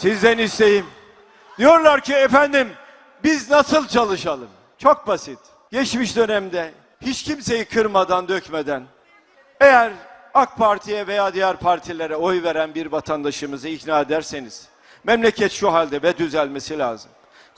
Sizden isteğim. Diyorlar ki efendim biz nasıl çalışalım? Çok basit. Geçmiş dönemde hiç kimseyi kırmadan dökmeden eğer AK Parti'ye veya diğer partilere oy veren bir vatandaşımızı ikna ederseniz memleket şu halde ve düzelmesi lazım.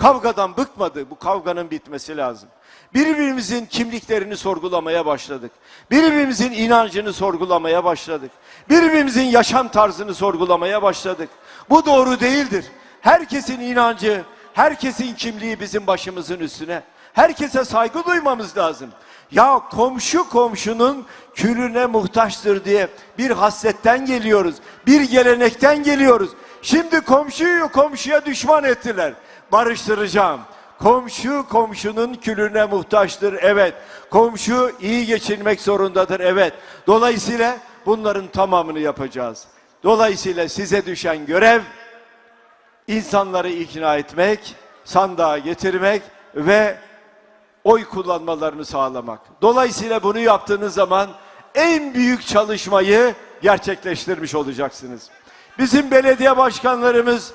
Kavgadan bıkmadı. Bu kavganın bitmesi lazım. Birbirimizin kimliklerini sorgulamaya başladık. Birbirimizin inancını sorgulamaya başladık. Birbirimizin yaşam tarzını sorgulamaya başladık. Bu doğru değildir. Herkesin inancı, herkesin kimliği bizim başımızın üstüne. Herkese saygı duymamız lazım. Ya komşu komşunun külüne muhtaçtır diye bir hasletten geliyoruz. Bir gelenekten geliyoruz. Şimdi komşuyu komşuya düşman ettiler. Barıştıracağım. Komşu komşunun külüne muhtaçtır. Evet. Komşu iyi geçinmek zorundadır. Evet. Dolayısıyla bunların tamamını yapacağız. Dolayısıyla size düşen görev insanları ikna etmek, sandığa getirmek ve oy kullanmalarını sağlamak. Dolayısıyla bunu yaptığınız zaman en büyük çalışmayı gerçekleştirmiş olacaksınız. Bizim belediye başkanlarımız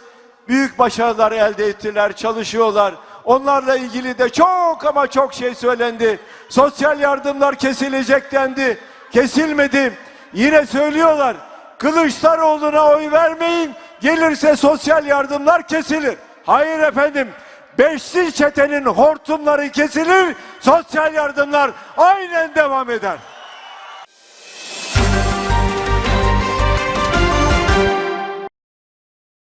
büyük başarılar elde ettiler, çalışıyorlar. Onlarla ilgili de çok ama çok şey söylendi. Sosyal yardımlar kesilecek dendi. Kesilmedi. Yine söylüyorlar. Kılıçdaroğlu'na oy vermeyin. Gelirse sosyal yardımlar kesilir. Hayır efendim. Beşli çetenin hortumları kesilir. Sosyal yardımlar aynen devam eder.